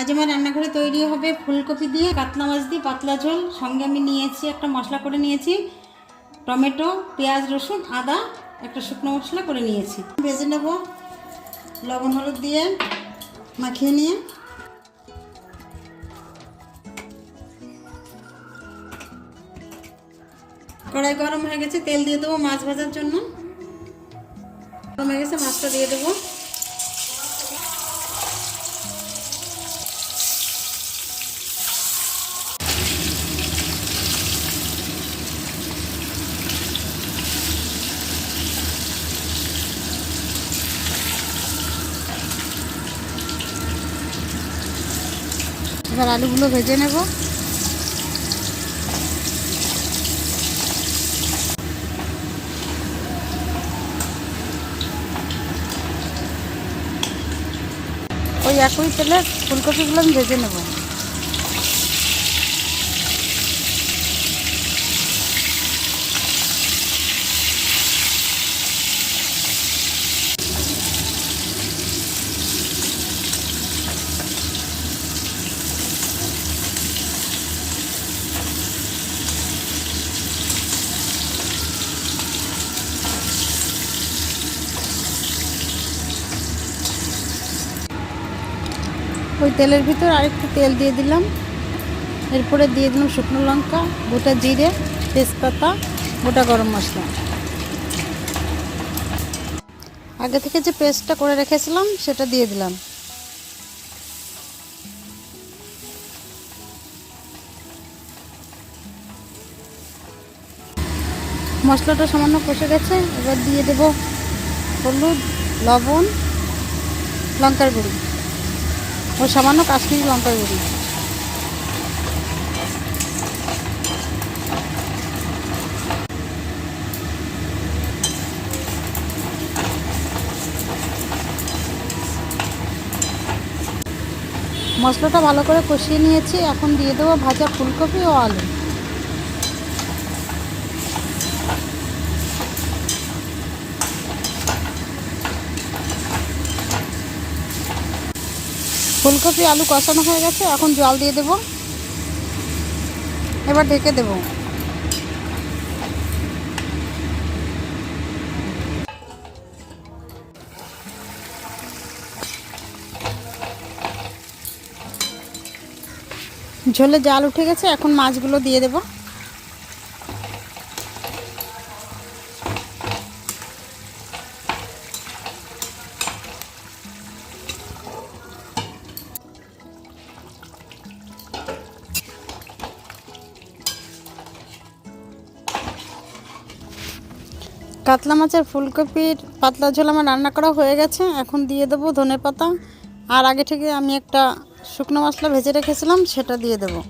আজ আমার রান্নাঘরে তৈরি হবে ফুলকপি দিয়ে কাতলা মাছ দিয়ে পাতলা ঝোল। সঙ্গে আমি নিয়েছি, একটা মশলা করে নিয়েছি, টমেটো, পেঁয়াজ, রসুন, আদা, একটা শুকনো মশলা করে নিয়েছি। ভেজে নেব, লবণ হলুদ দিয়ে মাখিয়ে নিয়ে। কড়াই গরম হয়ে গেছে, তেল দিয়ে দেবো মাছ ভাজার জন্য। গরম হয়ে গেছে, মাছটা দিয়ে দেবো। এবার আলুগুলো ভেজে নেব। ওই একই তেলে ফুলকপিগুলো আমি ভেজে নেব। ওই তেলের ভিতর আরেকটু তেল দিয়ে দিলাম। এরপরে দিয়ে দিলাম শুকনো লঙ্কা, গোটা জিরে, তেজপাতা, গোটা গরম মশলা। আগে থেকে যে পেস্টটা করে রেখেছিলাম, সেটা দিয়ে দিলাম। মশলাটা সামান্য কষে গেছে, এবার দিয়ে দেব হলুদ, লবণ, লঙ্কার গুঁড়ি। ও সামান্য কাশ্মীরি লঙ্কার গুঁড়ি। মশলাটা ভালো করে কষিয়ে নিয়েছি, এখন দিয়ে দেবো ভাজা ফুলকপি ও আলু। ফুলকপি, আলু কষানো হয়ে গেছে, এখন জল দিয়ে দেব। এবার ঢেকে দেব। ঝোলে জাল উঠে গেছে, এখন মাছগুলো দিয়ে দেব। কাতলা মাছের ফুলকপির পাতলা ঝোল আমার রান্না করা হয়ে গেছে। এখন দিয়ে দেবো ধনে পাতা। আর আগে থেকে আমি একটা শুকনো মশলা ভেজে রেখেছিলাম, সেটা দিয়ে দেবো।